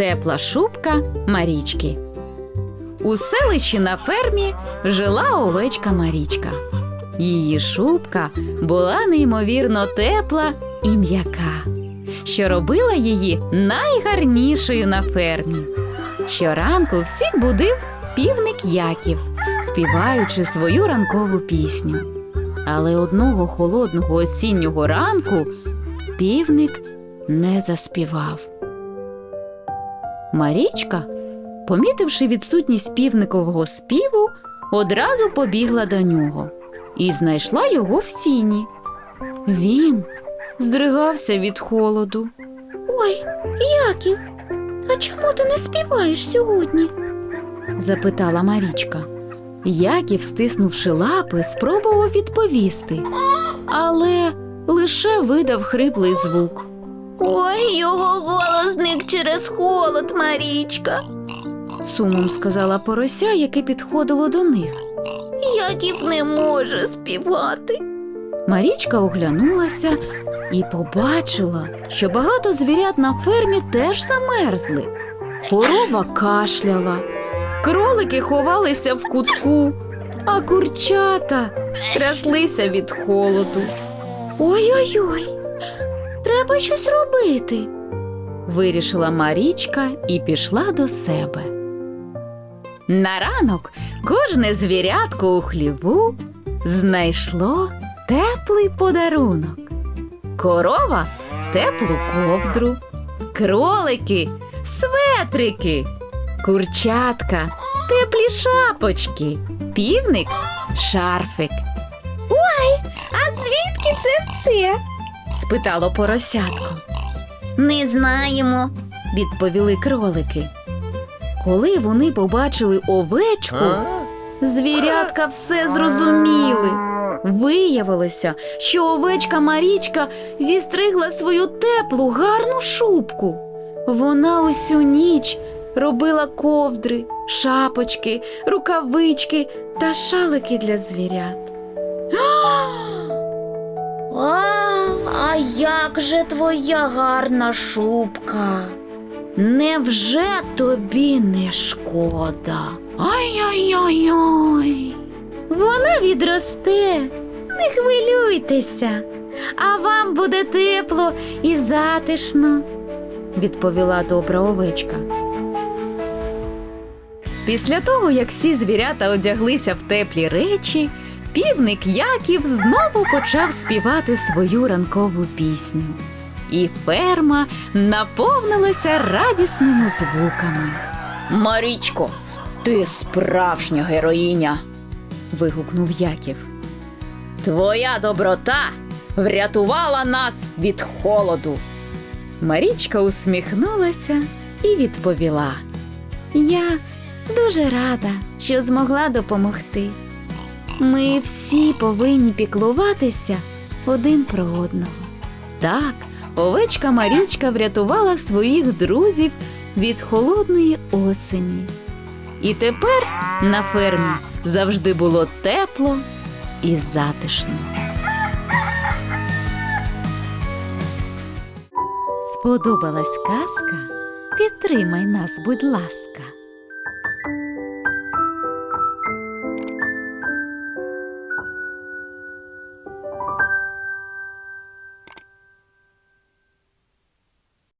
Тепла шубка Марічки. У селищі на фермі жила овечка Марічка. Її шубка була неймовірно тепла і м'яка, що робила її найгарнішою на фермі. Щоранку всіх будив півник Яків, співаючи свою ранкову пісню. Але одного холодного осіннього ранку півник не заспівав. Марічка, помітивши відсутність півникового співу, одразу побігла до нього і знайшла його в сіні. Він здригався від холоду. Ой, Яків, а чому ти не співаєш сьогодні? запитала Марічка. Яків, стиснувши лапи, спробував відповісти, але лише видав хриплий звук. Ой, його голос зник через холод, Марічка. Сумом сказала порося, яке підходило до них. Яків не може співати. Марічка оглянулася і побачила, що багато звірят на фермі теж замерзли. Корова кашляла, кролики ховалися в кутку, а курчата тряслися від холоду. Ой-ой-ой, треба щось робити. Вирішила Марічка і пішла до себе. На ранок кожне звірятко у хліву знайшло теплий подарунок. Корова теплу ковдру, кролики светрики, курчатка теплі шапочки, півник шарфик. А звідки це все? Спитало поросятко. Не знаємо. відповіли кролики. Коли вони побачили овечку, звірятка все зрозуміли. Виявилося, що овечка Марічка зістригла свою теплу, гарну шубку. Вона усю ніч робила ковдри, шапочки, рукавички та шалики для звірят. А, як же твоя гарна шубка? Невже тобі не шкода? Ай-яй-яй-яй. Вона відросте, не хвилюйтеся, а вам буде тепло і затишно, відповіла добра овечка. Після того, як всі звірята одяглися в теплі речі, півник Яків знову почав співати свою ранкову пісню. І ферма наповнилася радісними звуками. Марічко, ти справжня героїня. вигукнув Яків. Твоя доброта врятувала нас від холоду. Марічка усміхнулася і відповіла. Я дуже рада, що змогла допомогти. Ми всі повинні піклуватися один про одного. Так, овечка Марічка врятувала своїх друзів від холодної осені. І тепер на фермі завжди було тепло і затишно. Сподобалась казка? Підтримай нас, будь ласка.